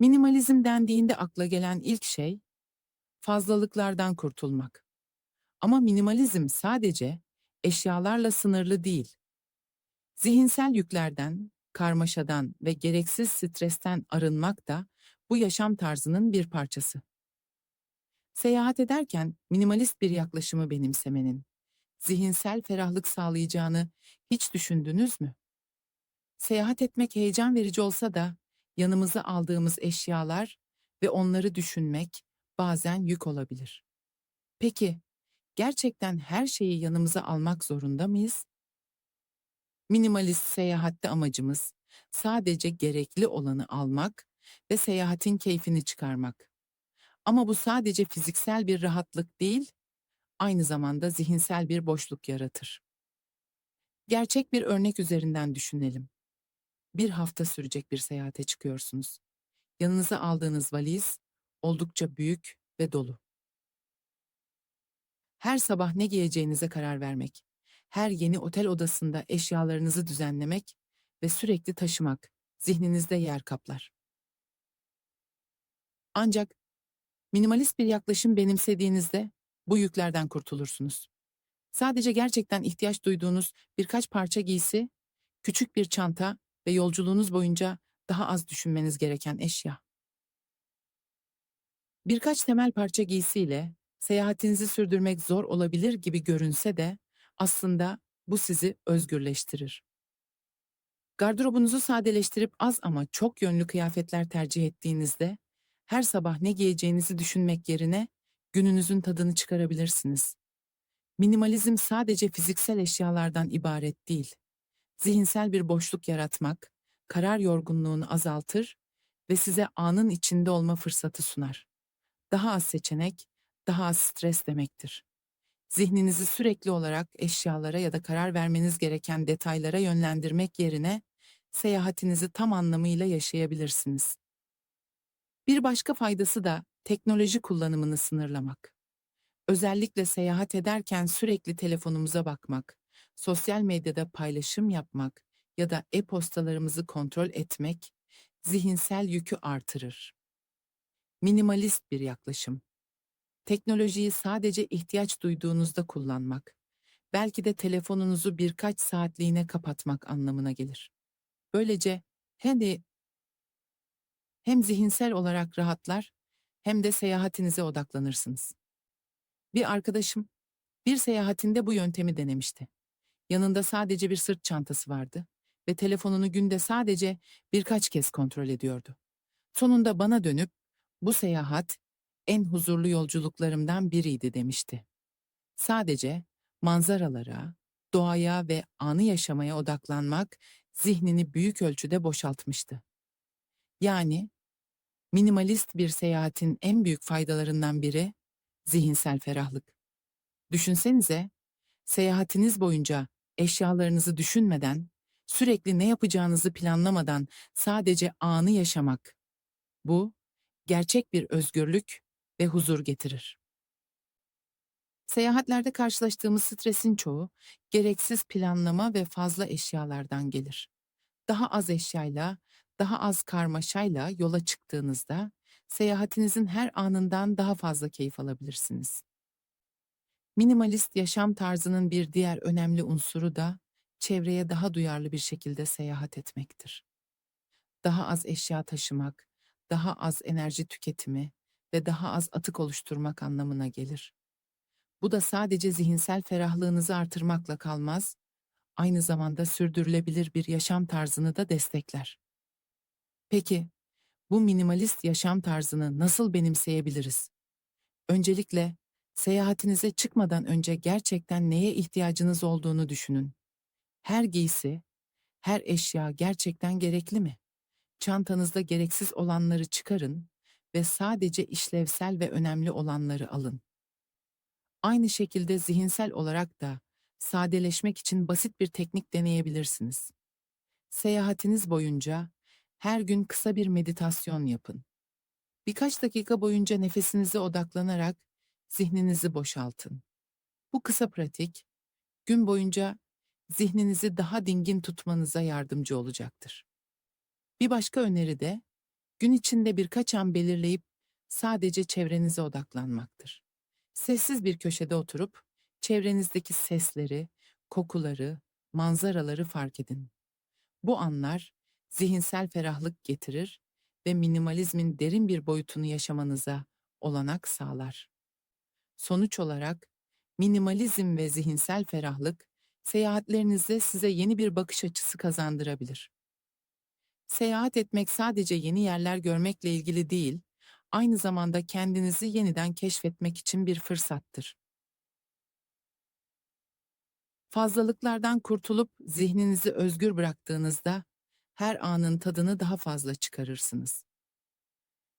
Minimalizm dendiğinde akla gelen ilk şey fazlalıklardan kurtulmak. Ama minimalizm sadece eşyalarla sınırlı değil. Zihinsel yüklerden, karmaşadan ve gereksiz stresten arınmak da bu yaşam tarzının bir parçası. Seyahat ederken minimalist bir yaklaşımı benimsemenin zihinsel ferahlık sağlayacağını hiç düşündünüz mü? Seyahat etmek heyecan verici olsa da yanımıza aldığımız eşyalar ve onları düşünmek bazen yük olabilir. Peki, gerçekten her şeyi yanımıza almak zorunda mıyız? Minimalist seyahatte amacımız sadece gerekli olanı almak ve seyahatin keyfini çıkarmak. Ama bu sadece fiziksel bir rahatlık değil, aynı zamanda zihinsel bir boşluk yaratır. Gerçek bir örnek üzerinden düşünelim. Bir hafta sürecek bir seyahate çıkıyorsunuz. Yanınıza aldığınız valiz oldukça büyük ve dolu. Her sabah ne giyeceğinize karar vermek, her yeni otel odasında eşyalarınızı düzenlemek ve sürekli taşımak zihninizde yer kaplar. Ancak minimalist bir yaklaşım benimsediğinizde bu yüklerden kurtulursunuz. Sadece gerçekten ihtiyaç duyduğunuz birkaç parça giysi, küçük bir çanta ve yolculuğunuz boyunca daha az düşünmeniz gereken eşya. Birkaç temel parça giysiyle seyahatinizi sürdürmek zor olabilir gibi görünse de aslında bu sizi özgürleştirir. Gardırobunuzu sadeleştirip az ama çok yönlü kıyafetler tercih ettiğinizde her sabah ne giyeceğinizi düşünmek yerine gününüzün tadını çıkarabilirsiniz. Minimalizm sadece fiziksel eşyalardan ibaret değil. Zihinsel bir boşluk yaratmak, karar yorgunluğunu azaltır ve size anın içinde olma fırsatı sunar. Daha az seçenek, daha az stres demektir. Zihninizi sürekli olarak eşyalara ya da karar vermeniz gereken detaylara yönlendirmek yerine seyahatinizi tam anlamıyla yaşayabilirsiniz. Bir başka faydası da teknoloji kullanımını sınırlamak. Özellikle seyahat ederken sürekli telefonumuza bakmak, sosyal medyada paylaşım yapmak ya da e-postalarımızı kontrol etmek zihinsel yükü artırır. Minimalist bir yaklaşım. Teknolojiyi sadece ihtiyaç duyduğunuzda kullanmak, belki de telefonunuzu birkaç saatliğine kapatmak anlamına gelir. Böylece de hem zihinsel olarak rahatlar hem de seyahatinize odaklanırsınız. Bir arkadaşım bir seyahatinde bu yöntemi denemişti. Yanında sadece bir sırt çantası vardı ve telefonunu günde sadece birkaç kez kontrol ediyordu. Sonunda bana dönüp bu seyahat en huzurlu yolculuklarımdan biriydi demişti. Sadece manzaralara, doğaya ve anı yaşamaya odaklanmak zihnini büyük ölçüde boşaltmıştı. Yani minimalist bir seyahatin en büyük faydalarından biri zihinsel ferahlık. Düşünsenize, seyahatiniz boyunca eşyalarınızı düşünmeden, sürekli ne yapacağınızı planlamadan sadece anı yaşamak. Bu, gerçek bir özgürlük ve huzur getirir. Seyahatlerde karşılaştığımız stresin çoğu gereksiz planlama ve fazla eşyalardan gelir. Daha az eşyayla, daha az karmaşayla yola çıktığınızda seyahatinizin her anından daha fazla keyif alabilirsiniz. Minimalist yaşam tarzının bir diğer önemli unsuru da çevreye daha duyarlı bir şekilde seyahat etmektir. Daha az eşya taşımak, daha az enerji tüketimi ve daha az atık oluşturmak anlamına gelir. Bu da sadece zihinsel ferahlığınızı artırmakla kalmaz, aynı zamanda sürdürülebilir bir yaşam tarzını da destekler. Peki, bu minimalist yaşam tarzını nasıl benimseyebiliriz? Öncelikle seyahatinize çıkmadan önce gerçekten neye ihtiyacınız olduğunu düşünün. Her giysi, her eşya gerçekten gerekli mi? Çantanızda gereksiz olanları çıkarın ve sadece işlevsel ve önemli olanları alın. Aynı şekilde zihinsel olarak da sadeleşmek için basit bir teknik deneyebilirsiniz. Seyahatiniz boyunca her gün kısa bir meditasyon yapın. Birkaç dakika boyunca nefesinize odaklanarak zihninizi boşaltın. Bu kısa pratik gün boyunca zihninizi daha dingin tutmanıza yardımcı olacaktır. Bir başka öneri de Gün içinde birkaç an belirleyip sadece çevrenize odaklanmaktır. Sessiz bir köşede oturup çevrenizdeki sesleri, kokuları, manzaraları fark edin. Bu anlar zihinsel ferahlık getirir ve minimalizmin derin bir boyutunu yaşamanıza olanak sağlar. Sonuç olarak minimalizm ve zihinsel ferahlık seyahatlerinizde size yeni bir bakış açısı kazandırabilir. Seyahat etmek sadece yeni yerler görmekle ilgili değil, aynı zamanda kendinizi yeniden keşfetmek için bir fırsattır. Fazlalıklardan kurtulup zihninizi özgür bıraktığınızda her anın tadını daha fazla çıkarırsınız.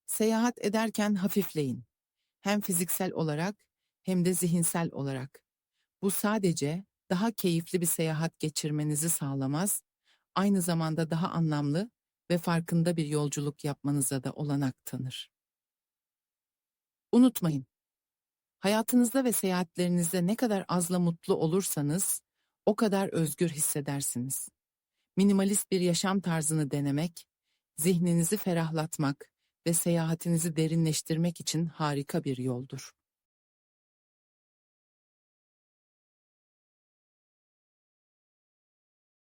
Seyahat ederken hafifleyin. Hem fiziksel olarak hem de zihinsel olarak. Bu sadece daha keyifli bir seyahat geçirmenizi sağlamaz, aynı zamanda daha anlamlı ve farkında bir yolculuk yapmanıza da olanak tanır. Unutmayın, hayatınızda ve seyahatlerinizde ne kadar azla mutlu olursanız, o kadar özgür hissedersiniz. Minimalist bir yaşam tarzını denemek, zihninizi ferahlatmak ve seyahatinizi derinleştirmek için harika bir yoldur.